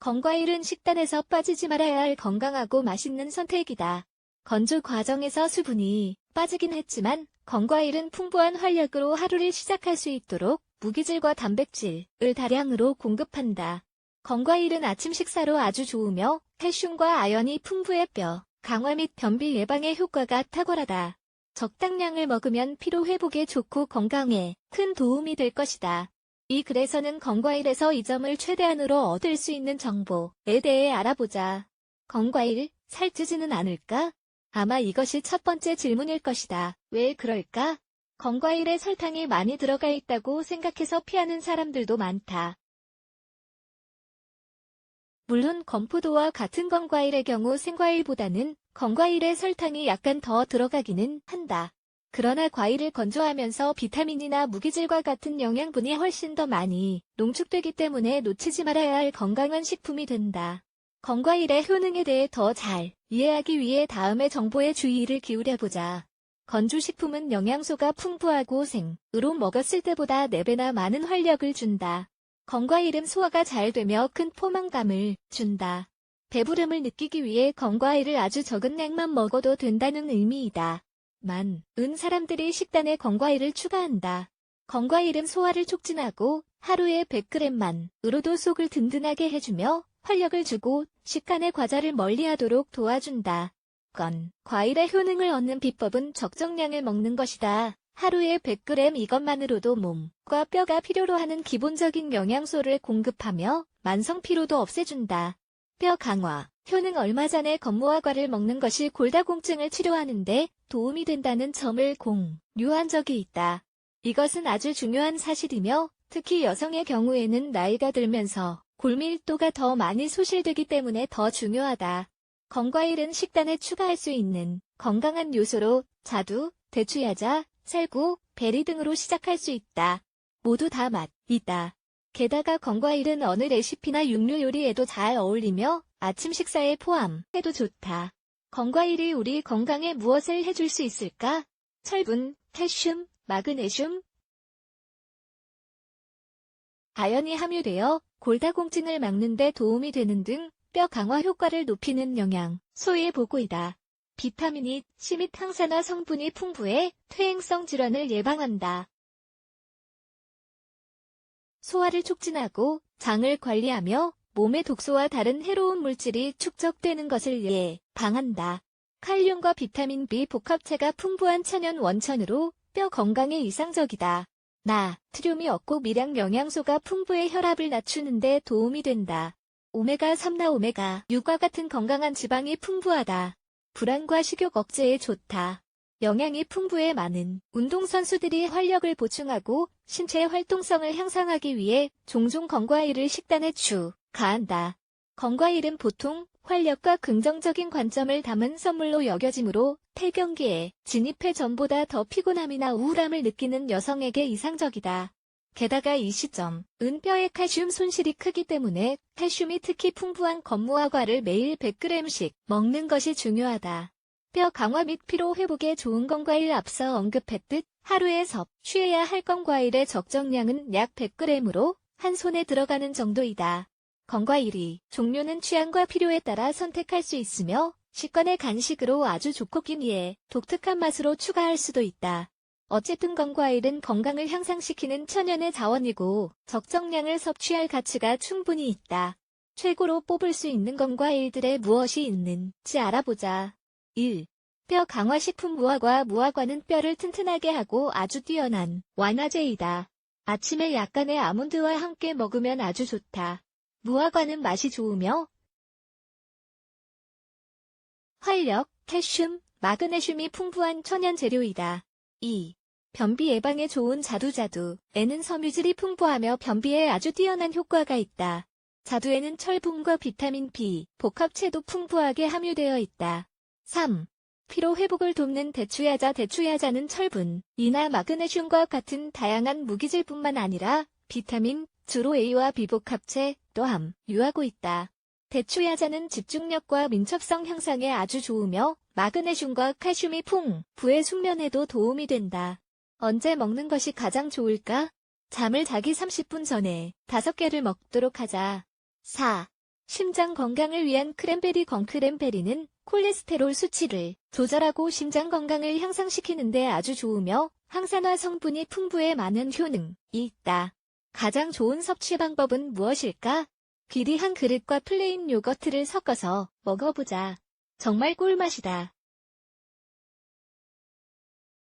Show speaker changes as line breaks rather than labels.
건과일은 식단에서 빠지지 말아야 할 건강하고 맛있는 선택이다. 건조 과정에서 수분이 빠지긴 했지만 건과일은 풍부한 활력으로 하루를 시작할 수 있도록 무기질과 단백질을 다량으로 공급한다. 건과일은 아침 식사로 아주 좋으며 칼슘과 아연이 풍부해 뼈, 강화 및 변비 예방에 효과가 탁월하다. 적당량을 먹으면 피로 회복에 좋고 건강에 큰 도움이 될 것이다. 이 글에서는 건과일에서 이 점을 최대한으로 얻을 수 있는 정보에 대해 알아보자. 건과일, 살찌지는 않을까? 아마 이것이 첫 번째 질문일 것이다. 왜 그럴까? 건과일에 설탕이 많이 들어가 있다고 생각해서 피하는 사람들도 많다. 물론 건포도와 같은 건과일의 경우 생과일보다는 건과일에 설탕이 약간 더 들어가기는 한다. 그러나 과일을 건조하면서 비타민이나 무기질과 같은 영양분이 훨씬 더 많이 농축되기 때문에 놓치지 말아야 할 건강한 식품이 된다. 건과일의 효능에 대해 더 잘 이해하기 위해 다음의 정보에 주의를 기울여보자. 건조식품은 영양소가 풍부하고 생으로 먹었을 때보다 4배나 많은 활력을 준다. 건과일은 소화가 잘 되며 큰 포만감을 준다. 배부름을 느끼기 위해 건과일을 아주 적은 양만 먹어도 된다는 의미이다. 만, 은 사람들이 식단에 건과일을 추가한다. 건과일은 소화를 촉진하고 하루에 100g만 으로도 속을 든든하게 해주며 활력을 주고 식간의 과자를 멀리하도록 도와준다. 건, 과일의 효능을 얻는 비법은 적정량을 먹는 것이다. 하루에 100g 이것만으로도 몸과 뼈가 필요로 하는 기본적인 영양소를 공급하며 만성 피로도 없애준다. 뼈 강화, 효능 얼마 전에 건무화과를 먹는 것이 골다공증을 치료하는데 도움이 된다는 점을 공유한 적이 있다. 이것은 아주 중요한 사실이며 특히 여성의 경우에는 나이가 들면서 골밀도가 더 많이 소실되기 때문에 더 중요하다. 건과일은 식단에 추가할 수 있는 건강한 요소로 자두, 대추야자, 살구, 베리 등으로 시작할 수 있다. 모두 다 맛, 있다. 게다가 건과일은 어느 레시피나 육류 요리에도 잘 어울리며 아침 식사에 포함해도 좋다. 건과일이 우리 건강에 무엇을 해줄 수 있을까? 철분, 칼슘, 마그네슘, 아연이 함유되어 골다공증을 막는 데 도움이 되는 등 뼈 강화 효과를 높이는 영양, 소의 보고이다. 비타민이 C 및 항산화 성분이 풍부해 퇴행성 질환을 예방한다. 소화를 촉진하고 장을 관리하며 몸의 독소와 다른 해로운 물질이 축적되는 것을 예방한다. 칼륨과 비타민 B 복합체가 풍부한 천연 원천으로 뼈 건강에 이상적이다. 나, 트륨이 없고 미량 영양소가 풍부해 혈압을 낮추는 데 도움이 된다. 오메가3나 오메가6과 같은 건강한 지방이 풍부하다. 불안과 식욕 억제에 좋다. 영양이 풍부해 많은 운동선수들이 활력을 보충하고 신체 활동성을 향상하기 위해 종종 건과일을 식단에 추가한다. 건과일은 보통 활력과 긍정적인 관점을 담은 선물로 여겨지므로 폐경기에 진입해 전보다 더 피곤함이나 우울함을 느끼는 여성에게 이상적이다. 게다가 이 시점, 은뼈의 칼슘 손실이 크기 때문에 칼슘이 특히 풍부한 건무화과를 매일 100g씩 먹는 것이 중요하다. 뼈 강화 및 피로 회복에 좋은 건과일 앞서 언급했듯 하루에 섭 취해야 할 건과일의 적정량은 약 100g으로 한 손에 들어가는 정도이다. 건과일이 종류는 취향과 필요에 따라 선택할 수 있으며 식권의 간식으로 아주 좋고 기미에 독특한 맛으로 추가할 수도 있다. 어쨌든 건과일은 건강을 향상시키는 천연의 자원이고 적정량을 섭취할 가치가 충분히 있다. 최고로 뽑을 수 있는 건과일들의 무엇이 있는지 알아보자. 1. 뼈 강화식품 무화과 무화과는 뼈를 튼튼하게 하고 아주 뛰어난 완화제이다. 아침에 약간의 아몬드와 함께 먹으면 아주 좋다. 무화과는 맛이 좋으며 활력, 칼슘, 마그네슘이 풍부한 천연 재료이다. 2. 변비 예방에 좋은 자두자두 에는 섬유질이 풍부하며 변비에 아주 뛰어난 효과가 있다. 자두에는 철분과 비타민 B, 복합체도 풍부하게 함유되어 있다. 3. 피로 회복을 돕는 대추야자 대추야자는 철분, 이나 마그네슘과 같은 다양한 무기질뿐만 아니라 비타민, 주로 A와 B 복합체 또함 유하고 있다. 대추야자는 집중력과 민첩성 향상에 아주 좋으며 마그네슘과 칼슘이 풍부해 숙면에도 도움이 된다. 언제 먹는 것이 가장 좋을까? 잠을 자기 30분 전에 5개를 먹도록 하자. 4. 심장 건강을 위한 크랜베리 건크랜베리는 콜레스테롤 수치를 조절하고 심장 건강을 향상시키는데 아주 좋으며 항산화 성분이 풍부해 많은 효능이 있다. 가장 좋은 섭취 방법은 무엇일까? 귀리 한 그릇과 플레인 요거트를 섞어서 먹어보자. 정말 꿀맛이다.